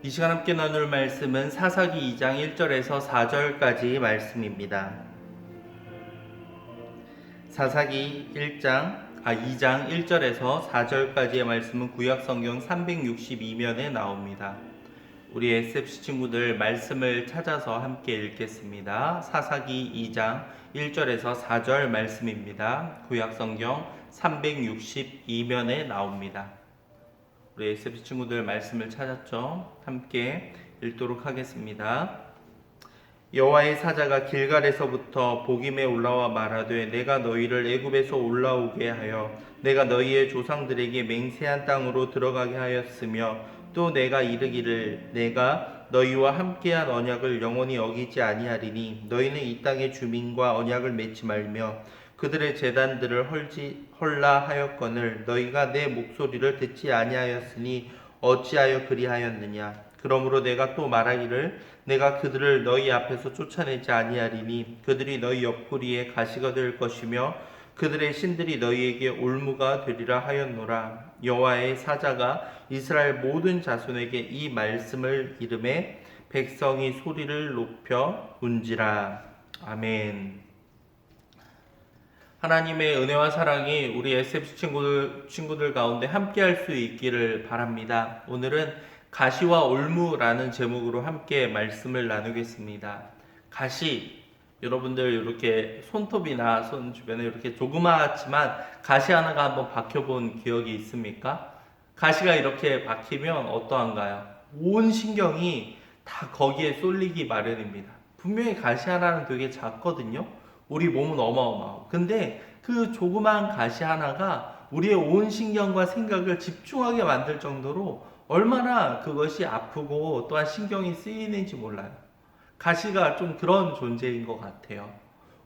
이 시간 함께 나눌 말씀은 사사기 2장 1절에서 4절까지 말씀입니다. 사사기 1장 아 2장 1절에서 4절까지의 말씀은 구약 성경 362면에 나옵니다. 우리 SFC 친구들 말씀을 찾아서 함께 읽겠습니다. 사사기 2장 1절에서 4절 말씀입니다. 구약 성경 362면에 나옵니다. 우리 SFC 친구들 말씀을 찾았죠? 함께 읽도록 하겠습니다. 여호와의 사자가 길갈에서부터 복임에 올라와 말하되 내가 너희를 애굽에서 올라오게 하여 내가 너희의 조상들에게 맹세한 땅으로 들어가게 하였으며 또 내가 이르기를 내가 너희와 함께한 언약을 영원히 어기지 아니하리니 너희는 이 땅의 주민과 언약을 맺지 말며 그들의 재단들을 헐지 헐라 하였거늘 너희가 내 목소리를 듣지 아니하였으니 어찌하여 그리하였느냐? 그러므로 내가 또 말하기를 내가 그들을 너희 앞에서 쫓아내지 아니하리니 그들이 너희 옆구리에 가시가 될 것이며 그들의 신들이 너희에게 올무가 되리라 하였노라. 여호와의 사자가 이스라엘 모든 자손에게 이 말씀을 이름에 백성이 소리를 높여 운지라. 아멘. 하나님의 은혜와 사랑이 우리 SF 친구들, 친구들 가운데 함께 할 수 있기를 바랍니다. 오늘은 가시와 올무라는 제목으로 함께 말씀을 나누겠습니다. 가시, 여러분들 이렇게 손톱이나 손 주변에 이렇게 조그맣지만 가시 하나가 한번 박혀본 기억이 있습니까? 가시가 이렇게 박히면 어떠한가요? 온 신경이 다 거기에 쏠리기 마련입니다. 분명히 가시 하나는 되게 작거든요. 우리 몸은 어마어마하고. 근데 그 조그만 가시 하나가 우리의 온 신경과 생각을 집중하게 만들 정도로 얼마나 그것이 아프고 또한 신경이 쓰이는지 몰라요. 가시가 좀 그런 존재인 것 같아요.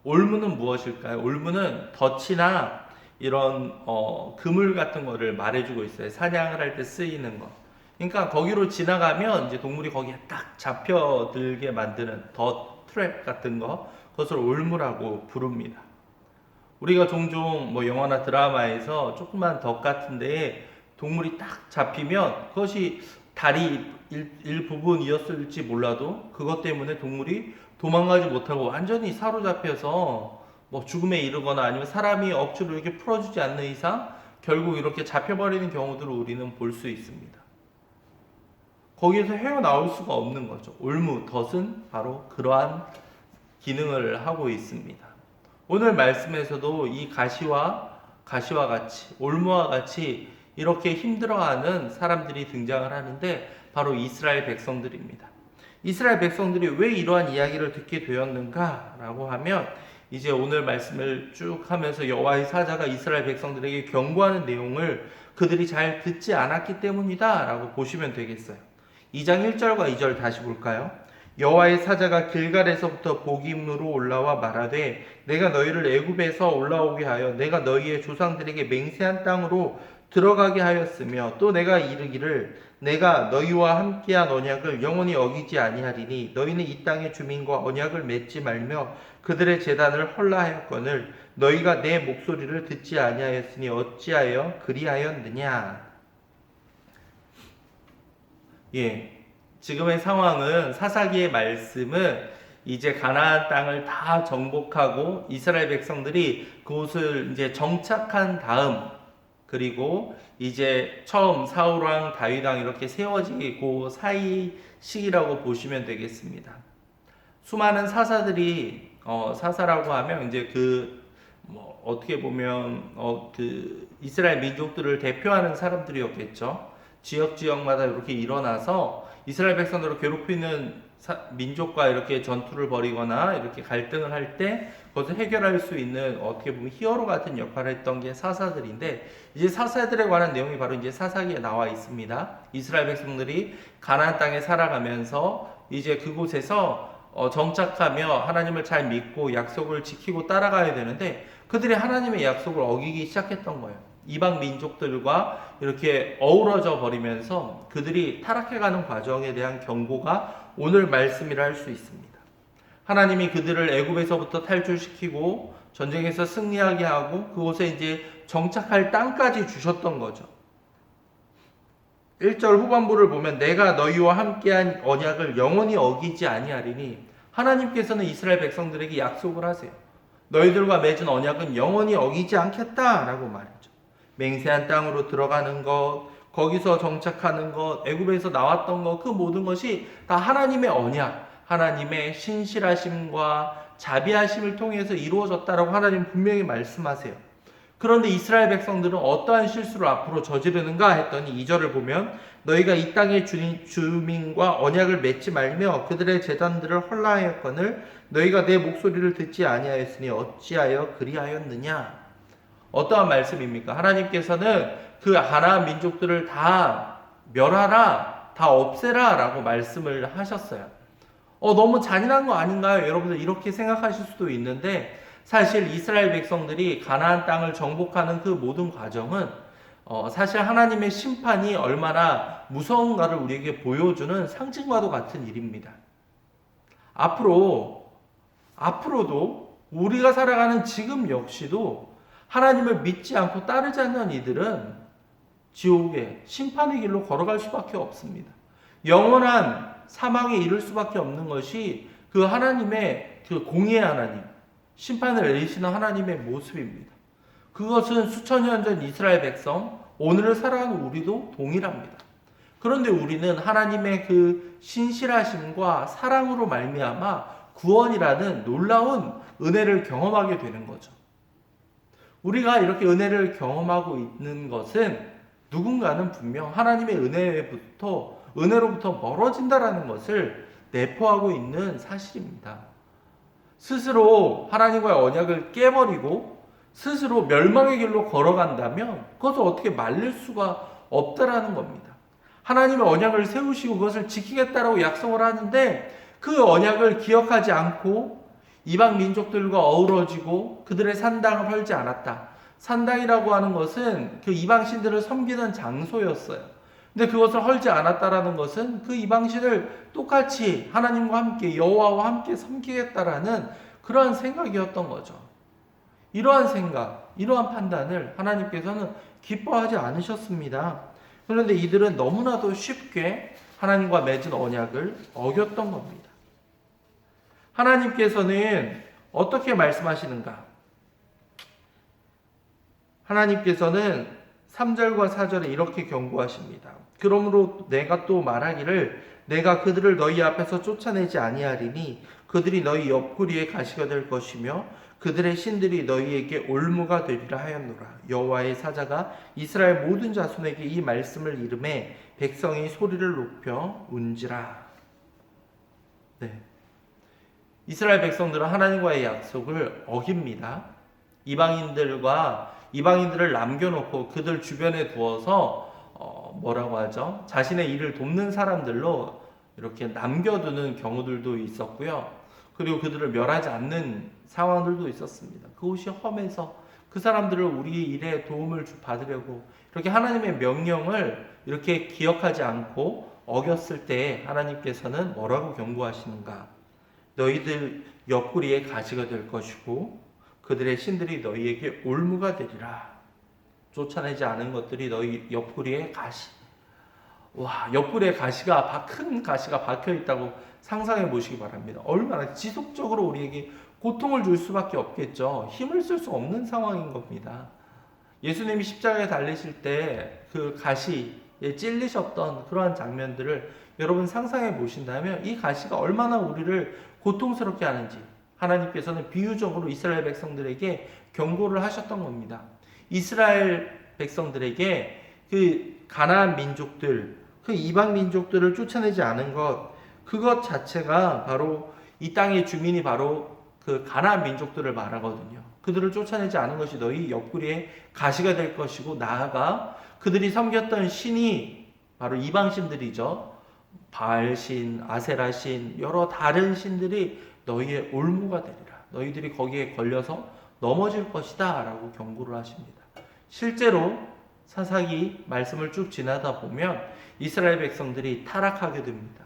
올무는 무엇일까요? 올무는 덫이나 이런 어, 그물 같은 거를 말해주고 있어요. 사냥을 할 때 쓰이는 거. 그러니까 거기로 지나가면 이제 동물이 거기에 딱 잡혀들게 만드는 덫, 트랩 같은 거, 그것을 올무라고 부릅니다. 우리가 종종 뭐 영화나 드라마에서 조그만 덫 같은데 동물이 딱 잡히면 그것이 다리 일, 일부분이었을지 몰라도 그것 때문에 동물이 도망가지 못하고 완전히 사로잡혀서 뭐 죽음에 이르거나 아니면 사람이 억지로 이렇게 풀어주지 않는 이상 결국 이렇게 잡혀버리는 경우들을 우리는 볼 수 있습니다. 거기에서 헤어나올 수가 없는 거죠. 올무, 덫은 바로 그러한 기능을 하고 있습니다. 오늘 말씀에서도 이 가시와 가시와 같이 올무와 같이 이렇게 힘들어하는 사람들이 등장을 하는데 바로 이스라엘 백성들입니다. 이스라엘 백성들이 왜 이러한 이야기를 듣게 되었는가라고 하면 이제 오늘 말씀을 쭉 하면서 여호와의 사자가 이스라엘 백성들에게 경고하는 내용을 그들이 잘 듣지 않았기 때문이다라고 보시면 되겠어요. 2장 1절과 2절 다시 볼까요? 여호와의 사자가 길갈에서부터 복임으로 올라와 말하되 내가 너희를 애굽에서 올라오게 하여 내가 너희의 조상들에게 맹세한 땅으로 들어가게 하였으며 또 내가 이르기를 내가 너희와 함께한 언약을 영원히 어기지 아니하리니 너희는 이 땅의 주민과 언약을 맺지 말며 그들의 재단을 헐라하였거늘 너희가 내 목소리를 듣지 아니하였으니 어찌하여 그리하였느냐? 예 지금의 상황은 사사기의 말씀은 이제 가나안 땅을 다 정복하고 이스라엘 백성들이 그곳을 이제 정착한 다음 그리고 이제 처음 사울 왕 다윗 왕 이렇게 세워지고 사이 시기라고 보시면 되겠습니다. 수많은 사사들이 어, 사사라고 하면 이제 그 뭐 어떻게 보면 어, 그 이스라엘 민족들을 대표하는 사람들이었겠죠. 지역 지역마다 이렇게 일어나서 이스라엘 백성들을 괴롭히는 사, 민족과 이렇게 전투를 벌이거나 이렇게 갈등을 할 때 그것을 해결할 수 있는 어떻게 보면 히어로 같은 역할을 했던 게 사사들인데 이제 사사들에 관한 내용이 바로 이제 사사기에 나와 있습니다. 이스라엘 백성들이 가나안 땅에 살아가면서 이제 그곳에서 어, 정착하며 하나님을 잘 믿고 약속을 지키고 따라가야 되는데 그들이 하나님의 약속을 어기기 시작했던 거예요. 이방 민족들과 이렇게 어우러져 버리면서 그들이 타락해가는 과정에 대한 경고가 오늘 말씀이라 할 수 있습니다. 하나님이 그들을 애굽에서부터 탈출시키고 전쟁에서 승리하게 하고 그곳에 이제 정착할 땅까지 주셨던 거죠. 1절 후반부를 보면 내가 너희와 함께한 언약을 영원히 어기지 아니하리니 하나님께서는 이스라엘 백성들에게 약속을 하세요. 너희들과 맺은 언약은 영원히 어기지 않겠다라고 말했죠. 맹세한 땅으로 들어가는 것, 거기서 정착하는 것, 애굽에서 나왔던 것, 그 모든 것이 다 하나님의 언약, 하나님의 신실하심과 자비하심을 통해서 이루어졌다라고 하나님 분명히 말씀하세요. 그런데 이스라엘 백성들은 어떠한 실수를 앞으로 저지르는가 했더니 2절을 보면 너희가 이 땅의 주민, 주민과 언약을 맺지 말며 그들의 재단들을 헐라하였거늘 너희가 내 목소리를 듣지 아니하였으니 어찌하여 그리하였느냐 어떠한 말씀입니까? 하나님께서는 그 하나님 민족들을 다 멸하라 다 없애라 라고 말씀을 하셨어요. 어 너무 잔인한 거 아닌가요? 여러분들 이렇게 생각하실 수도 있는데 사실 이스라엘 백성들이 가나안 땅을 정복하는 그 모든 과정은 어, 사실 하나님의 심판이 얼마나 무서운가를 우리에게 보여주는 상징과도 같은 일입니다. 앞으로 앞으로도 우리가 살아가는 지금 역시도 하나님을 믿지 않고 따르지 않는 이들은 지옥의 심판의 길로 걸어갈 수밖에 없습니다. 영원한 사망에 이를 수밖에 없는 것이 그 하나님의 그 공의의 하나님, 심판을 내리시는 하나님의 모습입니다. 그것은 수천 년 전 이스라엘 백성, 오늘을 살아가는 우리도 동일합니다. 그런데 우리는 하나님의 그 신실하심과 사랑으로 말미암아 구원이라는 놀라운 은혜를 경험하게 되는 거죠. 우리가 이렇게 은혜를 경험하고 있는 것은 누군가는 분명 하나님의 은혜부터 은혜로부터 멀어진다라는 것을 내포하고 있는 사실입니다. 스스로 하나님과의 언약을 깨버리고 스스로 멸망의 길로 걸어간다면 그것을 어떻게 말릴 수가 없다라는 겁니다. 하나님의 언약을 세우시고 그것을 지키겠다라고 약속을 하는데 그 언약을 기억하지 않고 이방 민족들과 어우러지고 그들의 산당을 헐지 않았다. 산당이라고 하는 것은 그 이방 신들을 섬기는 장소였어요. 근데 그것을 헐지 않았다라는 것은 그 이방신을 똑같이 하나님과 함께 여호와와 함께 섬기겠다라는 그러한 생각이었던 거죠. 이러한 생각, 이러한 판단을 하나님께서는 기뻐하지 않으셨습니다. 그런데 이들은 너무나도 쉽게 하나님과 맺은 언약을 어겼던 겁니다. 하나님께서는 어떻게 말씀하시는가? 하나님께서는 3절과 4절에 이렇게 경고하십니다. 그러므로 내가 또 말하기를 내가 그들을 너희 앞에서 쫓아내지 아니하리니 그들이 너희 옆구리에 가시가 될 것이며 그들의 신들이 너희에게 올무가 되리라 하였노라 여호와의 사자가 이스라엘 모든 자손에게 이 말씀을 이름해 백성이 소리를 높여 운지라 네. 이스라엘 백성들은 하나님과의 약속을 어깁니다. 이방인들과 이방인들을 남겨놓고 그들 주변에 두어서 어, 뭐라고 하죠? 자신의 일을 돕는 사람들로 이렇게 남겨두는 경우들도 있었고요. 그리고 그들을 멸하지 않는 상황들도 있었습니다. 그곳이 험해서 그 사람들을 우리 일에 도움을 받으려고 이렇게 하나님의 명령을 이렇게 기억하지 않고 어겼을 때 하나님께서는 뭐라고 경고하시는가? 너희들 옆구리에 가시가 될 것이고 그들의 신들이 너희에게 올무가 되리라. 쫓아내지 않은 것들이 너희 옆구리에 가시. 와, 옆구리에 가시가 큰 가시가 박혀 있다고 상상해 보시기 바랍니다. 얼마나 지속적으로 우리에게 고통을 줄 수밖에 없겠죠. 힘을 쓸 수 없는 상황인 겁니다. 예수님이 십자가에 달리실 때 그 가시에 찔리셨던 그러한 장면들을 여러분 상상해 보신다면 이 가시가 얼마나 우리를 고통스럽게 하는지 하나님께서는 비유적으로 이스라엘 백성들에게 경고를 하셨던 겁니다. 이스라엘 백성들에게 그 가나안 민족들, 그 이방 민족들을 쫓아내지 않은 것, 그것 자체가 바로 이 땅의 주민이 바로 그 가나안 민족들을 말하거든요. 그들을 쫓아내지 않은 것이 너희 옆구리에 가시가 될 것이고 나아가 그들이 섬겼던 신이 바로 이방 신들이죠. 바알신, 아세라신, 여러 다른 신들이 너희의 올무가 되리라. 너희들이 거기에 걸려서 넘어질 것이다. 라고 경고를 하십니다. 실제로 사사기 말씀을 쭉 지나다 보면 이스라엘 백성들이 타락하게 됩니다.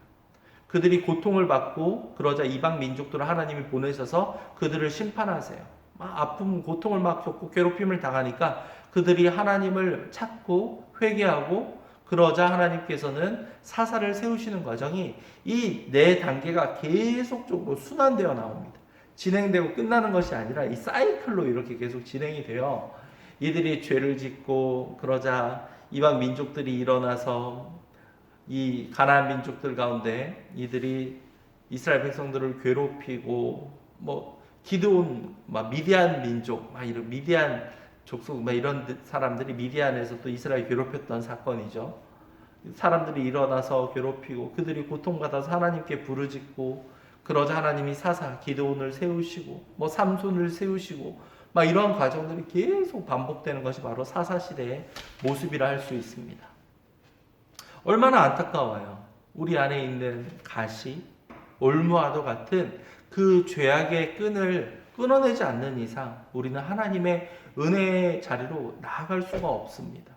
그들이 고통을 받고 그러자 이방 민족들을 하나님이 보내셔서 그들을 심판하세요. 막 아픔, 고통을 막 겪고 괴롭힘을 당하니까 그들이 하나님을 찾고 회개하고 그러자 하나님께서는 사사를 세우시는 과정이 이 네 단계가 계속적으로 순환되어 나옵니다. 진행되고 끝나는 것이 아니라 이 사이클로 이렇게 계속 진행이 돼요. 이들이 죄를 짓고 그러자 이방 민족들이 일어나서 이 가나안 민족들 가운데 이들이 이스라엘 백성들을 괴롭히고 뭐 기드온 막 미디안 민족 막 이런 미디안 족속 막 이런 사람들이 미디안에서 또 이스라엘 괴롭혔던 사건이죠. 사람들이 일어나서 괴롭히고 그들이 고통받아서 하나님께 부르짖고 그러자 하나님이 사사 기드온을 세우시고 뭐 삼손을 세우시고 막 이러한 과정들이 계속 반복되는 것이 바로 사사 시대의 모습이라 할 수 있습니다. 얼마나 안타까워요. 우리 안에 있는 가시, 올무와도 같은 그 죄악의 끈을 끊어내지 않는 이상 우리는 하나님의 은혜의 자리로 나아갈 수가 없습니다.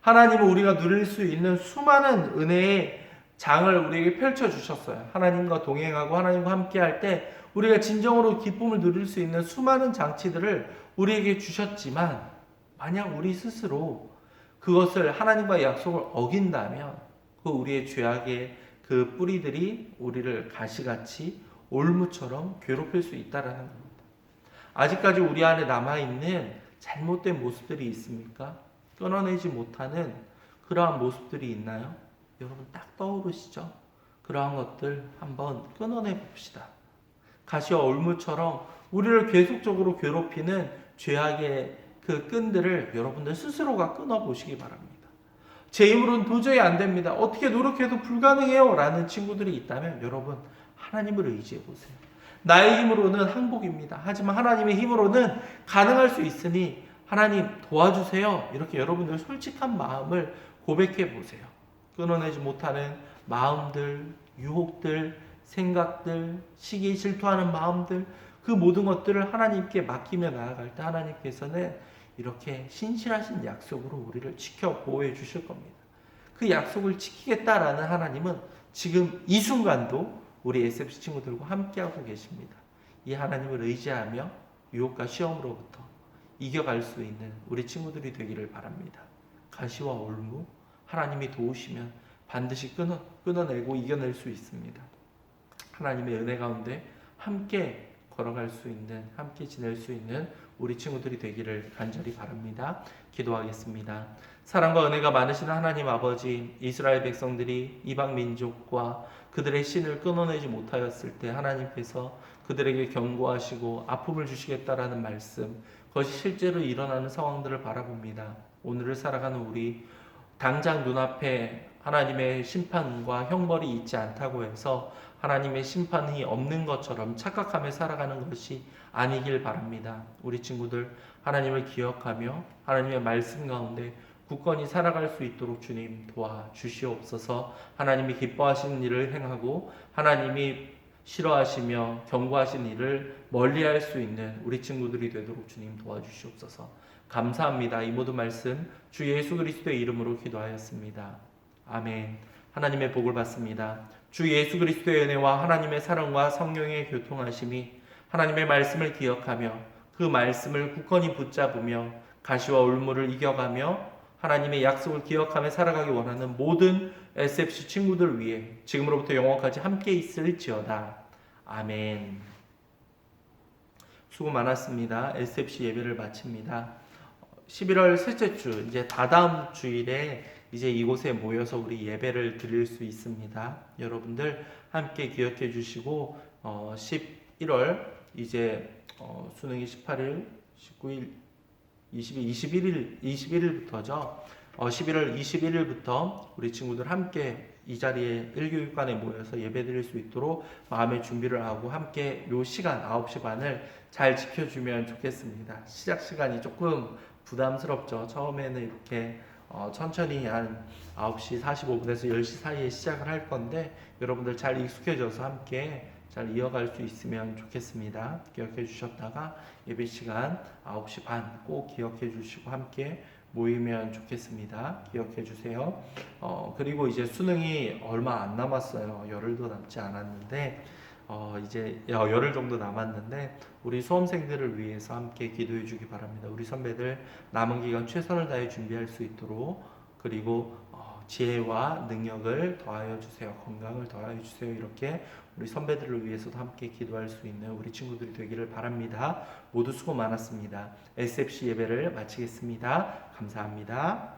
하나님은 우리가 누릴 수 있는 수많은 은혜의 장을 우리에게 펼쳐 주셨어요. 하나님과 동행하고 하나님과 함께 할 때 우리가 진정으로 기쁨을 누릴 수 있는 수많은 장치들을 우리에게 주셨지만 만약 우리 스스로 그것을 하나님과의 약속을 어긴다면 그 우리의 죄악의 그 뿌리들이 우리를 가시같이 올무처럼 괴롭힐 수 있다라는 겁니다. 아직까지 우리 안에 남아 있는 잘못된 모습들이 있습니까? 끊어내지 못하는 그러한 모습들이 있나요? 여러분 딱 떠오르시죠? 그러한 것들 한번 끊어내 봅시다. 가시와 올무처럼 우리를 계속적으로 괴롭히는 죄악의 그 끈들을 여러분들 스스로가 끊어 보시기 바랍니다. 제 힘으로는 도저히 안 됩니다. 어떻게 노력해도 불가능해요. 라는 친구들이 있다면 여러분 하나님을 의지해 보세요. 나의 힘으로는 항복입니다. 하지만 하나님의 힘으로는 가능할 수 있으니 하나님 도와주세요. 이렇게 여러분들 솔직한 마음을 고백해 보세요. 끊어내지 못하는 마음들, 유혹들, 생각들, 시기 질투하는 마음들, 그 모든 것들을 하나님께 맡기며 나아갈 때 하나님께서는 이렇게 신실하신 약속으로 우리를 지켜 보호해 주실 겁니다. 그 약속을 지키겠다라는 하나님은 지금 이 순간도 우리 SFC 친구들과 함께하고 계십니다. 이 하나님을 의지하며 유혹과 시험으로부터 이겨갈 수 있는 우리 친구들이 되기를 바랍니다. 가시와 올무 하나님이 도우시면 반드시 끊어, 끊어내고 이겨낼 수 있습니다. 하나님의 은혜 가운데 함께 걸어갈 수 있는, 함께 지낼 수 있는 우리 친구들이 되기를 간절히 바랍니다. 기도하겠습니다. 사랑과 은혜가 많으신 하나님 아버지, 이스라엘 백성들이 이방 민족과 그들의 신을 끊어내지 못하였을 때 하나님께서 그들에게 경고하시고 아픔을 주시겠다라는 말씀, 그것이 실제로 일어나는 상황들을 바라봅니다. 오늘을 살아가는 우리 당장 눈앞에 하나님의 심판과 형벌이 있지 않다고 해서 하나님의 심판이 없는 것처럼 착각하며 살아가는 것이 아니길 바랍니다. 우리 친구들 하나님을 기억하며 하나님의 말씀 가운데 굳건히 살아갈 수 있도록 주님 도와 주시옵소서. 하나님이 기뻐하시는 일을 행하고 하나님이 싫어하시며 경고하신 일을 멀리할 수 있는 우리 친구들이 되도록 주님 도와주시옵소서. 감사합니다. 이 모든 말씀 주 예수 그리스도의 이름으로 기도하였습니다. 아멘. 하나님의 복을 받습니다. 주 예수 그리스도의 은혜와 하나님의 사랑과 성령의 교통하심이 하나님의 말씀을 기억하며 그 말씀을 굳건히 붙잡으며 가시와 올무를 이겨가며 하나님의 약속을 기억하며 살아가기 원하는 모든 SFC 친구들 위해 지금으로부터 영원까지 함께 있을지어다. 아멘. 수고 많았습니다. SFC 예배를 마칩니다. 11월 셋째 주, 이제 다다음 주일에 이제 이곳에 모여서 우리 예배를 드릴 수 있습니다. 여러분들 함께 기억해 주시고 어, 11월 이제 어, 수능이 18일, 19일, 20일, 21일, 21일부터죠. 어, 11월 21일부터 우리 친구들 함께 이 자리에 일교육관에 모여서 예배 드릴 수 있도록 마음의 준비를 하고 함께 요 시간 9시 반을 잘 지켜주면 좋겠습니다. 시작 시간이 조금 부담스럽죠. 처음에는 이렇게 어, 천천히 한 9시 45분에서 10시 사이에 시작을 할 건데 여러분들 잘 익숙해져서 함께 잘 이어갈 수 있으면 좋겠습니다. 기억해 주셨다가 예배 시간 9시 반 꼭 기억해 주시고 함께 모이면 좋겠습니다. 기억해 주세요. 어, 그리고 이제 수능이 얼마 안 남았어요. 열흘도 남지 않았는데 어, 이제 여- 열흘 정도 남았는데 우리 수험생들을 위해서 함께 기도해 주기 바랍니다. 우리 선배들 남은 기간 최선을 다해 준비할 수 있도록 그리고 어, 지혜와 능력을 더하여 주세요. 건강을 더하여 주세요. 이렇게 우리 선배들을 위해서도 함께 기도할 수 있는 우리 친구들이 되기를 바랍니다. 모두 수고 많았습니다. SFC 예배를 마치겠습니다. 감사합니다.